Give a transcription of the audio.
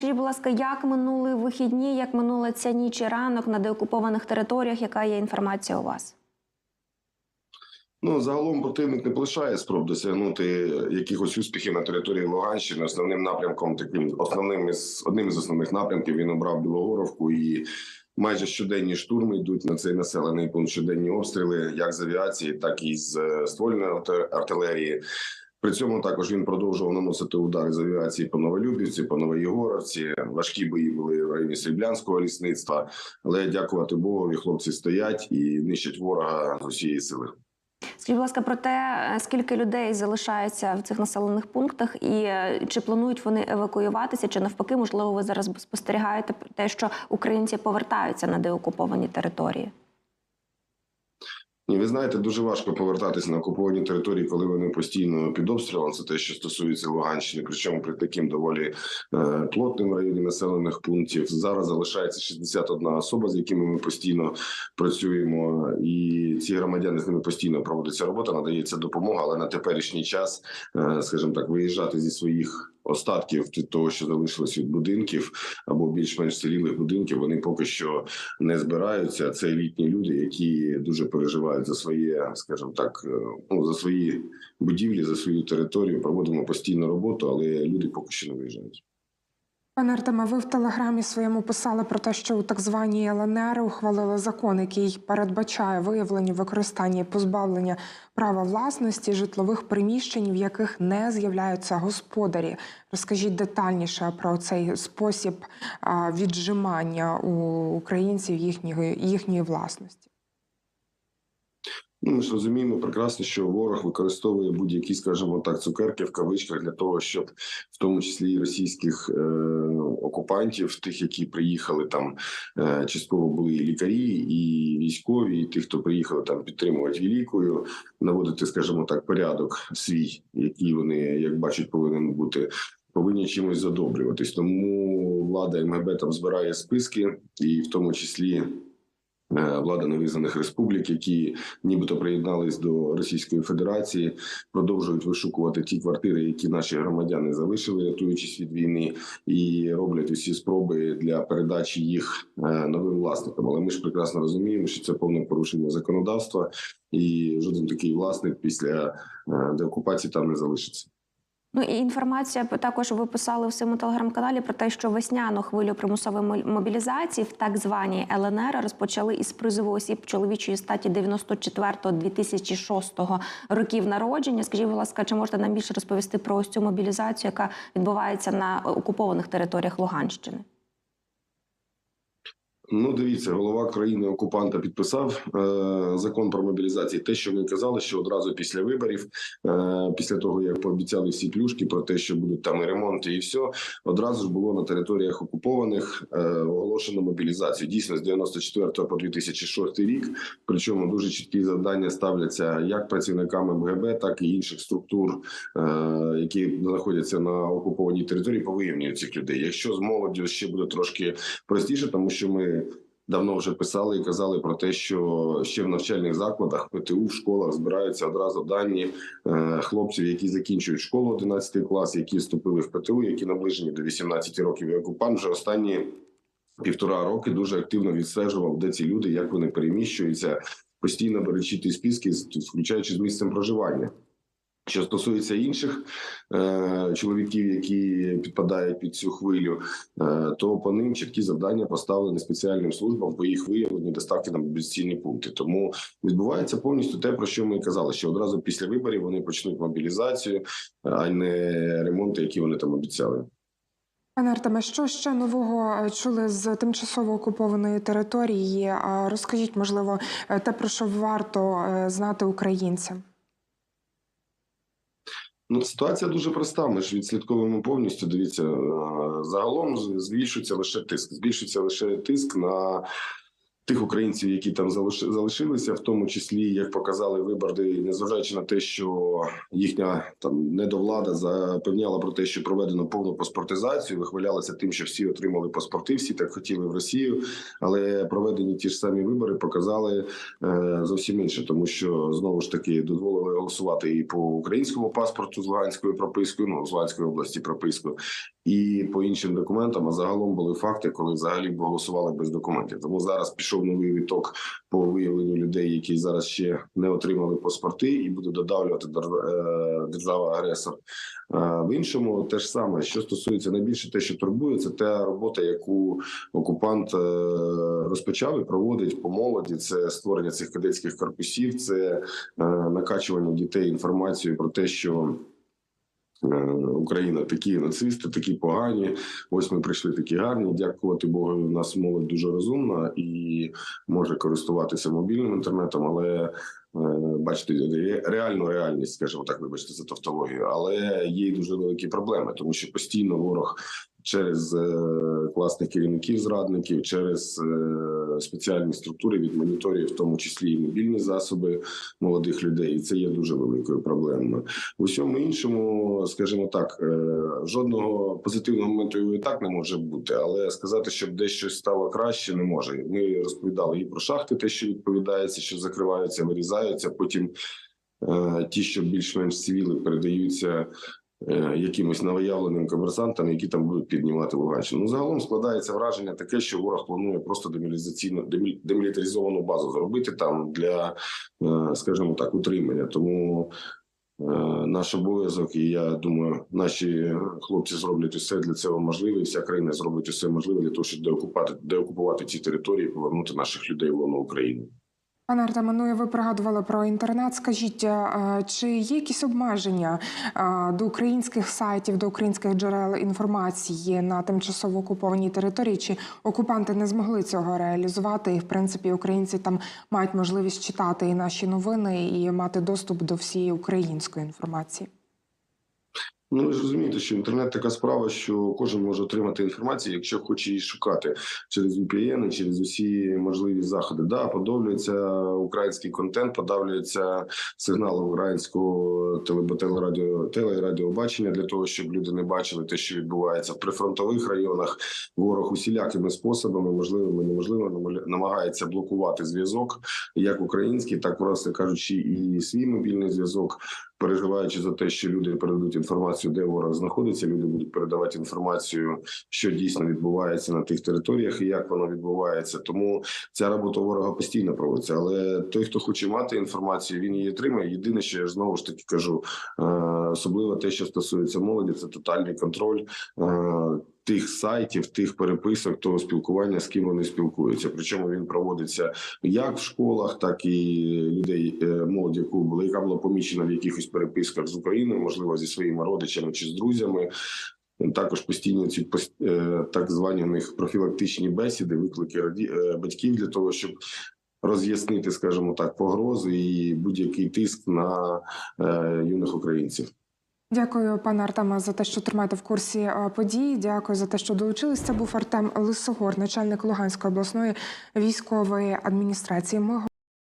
Скажіть, будь ласка, як минули вихідні, як минула ця ніч і ранок на деокупованих територіях? Яка є інформація у вас? Ну загалом противник не полишає спроб досягнути якихось успіхів на території Луганщини. Основним напрямком, таким основним із одним із основних напрямків він обрав Білогоровку і. Майже щоденні штурми йдуть на цей населений пункт. Щоденні обстріли, як з авіації, так і з е, ствольної артилерії. При цьому також він продовжував наносити удари з авіації по Новолюбівці, по Новоєгоровці. Важкі бої були в районі Сріблянського лісництва. Але дякувати Богові, хлопці стоять і нищать ворога з усієї сили. Скажіть, будь ласка, про те, скільки людей залишається в цих населених пунктах, і е, чи планують вони евакуюватися, чи навпаки, можливо, ви зараз спостерігаєте те, що українці повертаються на деокуповані території? Ні, ви знаєте, дуже важко повертатися на окуповані території, коли вони постійно під обстрілом. Це те, що стосується Луганщини, причому при таким доволі е, плотним районі населених пунктів. Зараз залишається 61 особа, з якими ми постійно працюємо, і ці громадяни з ними постійно проводиться робота, надається допомога. Але на теперішній час, е, скажімо так, виїжджати зі своїх. Остатків того, що залишилось від будинків або більш-менш цілілих будинків, вони поки що не збираються. Це літні люди, які дуже переживають за своє, скажімо так, е, ну за свої будівлі, за свою територію. Проводимо постійну роботу, але люди поки що не виїжджають. Пане Артеме, ви в телеграмі своєму писали про те, що у так званій ЛНР ухвалили закон, який передбачає виявлення, використання і позбавлення права власності житлових приміщень, в яких не з'являються господарі. Розкажіть детальніше про цей спосіб віджимання у українців їхньої їхньої власності. Ну, ми ж розуміємо прекрасно, що ворог використовує будь-які, скажімо так, цукерки в кавичках для того, щоб в тому числі і російських е, окупантів, тих, які приїхали там, е, частково були і лікарі, і військові, і тих, хто приїхали там підтримувати великою, наводити, скажімо так, порядок свій, який вони як бачать, повинен бути. Повинні чимось задобрюватись, тому влада МГБ там збирає списки, і в тому числі влада невизнаних республік, які нібито приєднались до Російської Федерації, продовжують вишукувати ті квартири, які наші громадяни залишили, рятуючись від війни, і роблять усі спроби для передачі їх е, новим власникам. Але ми ж прекрасно розуміємо, що це повне порушення законодавства, і жоден такий власник після е, деокупації там не залишиться. Ну і інформація також ви писали в своєму телеграм-каналі про те, що весняну хвилю примусової мобілізації в так званій ЛНР розпочали із призову осіб чоловічої статі 94-2006 років народження. Скажіть, будь ласка, чи можете нам більше розповісти про ось цю мобілізацію, яка відбувається на окупованих територіях Луганщини? Ну, дивіться, голова країни окупанта підписав е, закон про мобілізацію. Те, що ви казали, що одразу після виборів, е, після того як пообіцяли всі плюшки про те, що будуть там і ремонти, і все, одразу ж було на територіях окупованих е, оголошено мобілізацію. Дійсно, з 94 по 2006 рік. Причому дуже чіткі завдання ставляться як працівниками МГБ, так і інших структур, е, які знаходяться на окупованій території, по цих людей. Якщо з молоддю ще буде трошки простіше, тому що ми давно вже писали і казали про те, що ще в навчальних закладах ПТУ в школах збираються одразу дані е, хлопців, які закінчують школу 11 клас, які вступили в ПТУ, які наближені до 18 років. І окупант вже останні півтора роки дуже активно відстежував, де ці люди, як вони переміщуються, постійно беручи списки, включаючи з місцем проживання. Що стосується інших е, чоловіків, які підпадають під цю хвилю, е, то по ним чіткі завдання поставлені спеціальним службам по їх виявленню доставки на мобілізаційні пункти. Тому відбувається повністю те, про що ми і казали, що одразу після виборів вони почнуть мобілізацію, а не ремонти, які вони там обіцяли. Пане Артеме, що ще нового е, чули з тимчасово окупованої території? Розкажіть, можливо, е, те, про що варто е, знати українцям. Ну, ситуація дуже проста. Ми ж відслідковуємо повністю. Дивіться, е, загалом збільшується лише тиск. Збільшується лише тиск на тих українців, які там залиши- залишилися, в тому числі, як показали вибори, незважаючи на те, що їхня там недовлада запевняла про те, що проведено повну паспортизацію, вихвалялася тим, що всі отримали паспорти, всі так хотіли в Росію, але проведені ті ж самі вибори показали е, зовсім інше, тому що знову ж таки дозволили голосувати і по українському паспорту з Луганською пропискою, ну з Луганської області пропискою, і по іншим документам. А загалом були факти, коли взагалі голосували без документів. Тому зараз пішов новий виток по виявленню людей, які зараз ще не отримали паспорти, і буде додавлювати е, держава-агресор. Е, В іншому те ж саме, що стосується найбільше те, що турбує, це та робота, яку окупант е, розпочав і проводить по молоді. Це створення цих кадетських корпусів, це накачування дітей інформацією про те, що. Е, Україна такі нацисти, такі погані. Ось ми прийшли такі гарні. Дякувати Богу. У нас молодь дуже розумна і може користуватися мобільним інтернетом, але е, бачите, реальну реальність, скажімо так, вибачте за тавтологію, але є дуже великі проблеми, тому що постійно ворог через е, класних керівників зрадників, через е, спеціальні структури від моніторів, в тому числі і мобільні засоби молодих людей, і це є дуже великою проблемою. В усьому іншому, скажімо так, е, жодного позитивного моменту і так не може бути, але сказати, щоб десь щось стало краще, не може. Ми розповідали і про шахти, те, що відповідається, що закриваються, вирізаються. Потім ті, що більш-менш цивіли, передаються. Е, Якимось новоявленим комерсантам, які там будуть піднімати Луганщину. Ну, загалом складається враження таке, що ворог планує просто демілізаційну демі- демілітаризовану базу зробити там для, е, скажімо так, утримання. Тому е, наш обов'язок, і я думаю, наші хлопці зроблять усе для цього можливе. і Вся країна зробить усе можливе для того, щоб деокупати деокупувати ці території, повернути наших людей в лоно України. Пане Артеме, ну ви пригадували про інтернет. Скажіть, е, чи є якісь обмеження е, до українських сайтів, до українських джерел інформації на тимчасово окупованій території? Чи окупанти не змогли цього реалізувати? І в принципі українці там мають можливість читати і наші новини і мати доступ до всієї української інформації? Ну ви ж розумієте, що інтернет така справа, що кожен може отримати інформацію, якщо хоче її шукати через VPN, через усі можливі заходи. Да, подавлюється український контент, подавлюється сигнал українського теле- телерадіо телерадіобачення для того, щоб люди не бачили те, що відбувається в прифронтових районах. Ворог усілякими способами, можливими, неможливими, намагається блокувати зв'язок, як український, так власне кажучи, і свій мобільний зв'язок переживаючи за те, що люди передадуть інформацію, де ворог знаходиться. Люди будуть передавати інформацію, що дійсно відбувається на тих територіях і як воно відбувається. Тому ця робота ворога постійно проводиться. Але той, хто хоче мати інформацію, він її отримає. Єдине, що я ж знову ж таки кажу, е, особливо те, що стосується молоді, це тотальний контроль. Тих сайтів, тих переписок, того спілкування, з ким вони спілкуються. Причому він проводиться як в школах, так і людей, е, молодь, яку була, яка була помічена в якихось переписках з Україною, можливо, зі своїми родичами чи з друзями. Також постійні ці е, так звані в них профілактичні бесіди, виклики е, батьків для того, щоб роз'яснити, скажімо так, погрози і будь-який тиск на юних українців. Дякую, пане Артеме, за те, що тримаєте в курсі події. Дякую за те, що долучились. Це був Артем Лисогор, начальник Луганської обласної військової адміністрації. Ми